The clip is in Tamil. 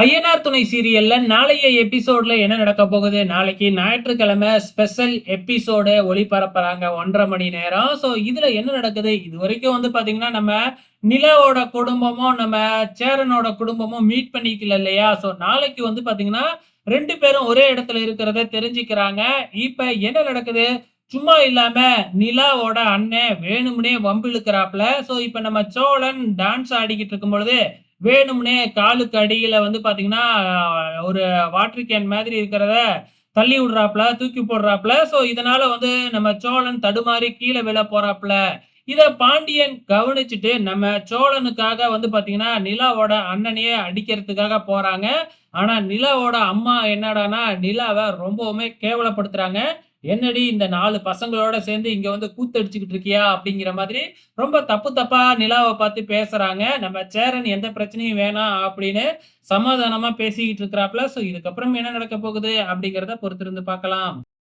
ஐயனார் துணை சீரியல்ல நாளைய எபிசோட்ல என்ன நடக்க போகுது? நாளைக்கு ஞாயிற்றுக்கிழமை ஸ்பெஷல் எபிசோடு ஒளிபரப்புறாங்க ஒன்றரை மணி நேரம். ஸோ இதுல என்ன நடக்குது? இது வரைக்கும் வந்து பாத்தீங்கன்னா நம்ம நிலாவோட குடும்பமும் நம்ம சேரனோட குடும்பமும் மீட் பண்ணிக்கல இல்லையா? ஸோ நாளைக்கு வந்து பாத்தீங்கன்னா ரெண்டு பேரும் ஒரே இடத்துல இருக்கிறத தெரிஞ்சுக்கிறாங்க. இப்ப என்ன நடக்குது? சும்மா இல்லாம நிலாவோட அண்ணன் வேணும்னே வம்பிழுக்கிறாப்ல. ஸோ இப்ப நம்ம சோழன் டான்ஸ் ஆடிக்கிட்டு இருக்கும் பொழுது வேணும்னே காலுக்கு அடியில வந்து பாத்தீங்கன்னா ஒரு வாட்டர் கேன் மாதிரி இருக்கிறத தள்ளி விடுறாப்புல தூக்கி போடுறாப்புல. ஸோ இதனால வந்து நம்ம சோழன் தடுமாறி கீழே விழ போகிறாப்புல இதை பாண்டியன் கவனிச்சுட்டு நம்ம சோழனுக்காக வந்து பாத்தீங்கன்னா நிலாவோட அண்ணனையே அடிக்கிறதுக்காக போறாங்க. ஆனா நிலாவோட அம்மா என்னடான்னா நிலாவை ரொம்பவுமே கேவலப்படுத்துறாங்க. என்னடி இந்த நாலு பசங்களோட சேர்ந்து இங்க வந்து கூத்தடிச்சுக்கிட்டு இருக்கியா அப்படிங்கிற மாதிரி ரொம்ப தப்பு தப்பா நிலாவை பார்த்து பேசுறாங்க. நம்ம சேரன் எந்த பிரச்சனையும் வேணாம் அப்படின்னு சமாதானமா பேசிக்கிட்டு இருக்கிறாப்ல சோ இதுக்கப்புறம் என்ன நடக்க போகுது அப்படிங்கிறத பொறுத்திருந்து பார்க்கலாம்.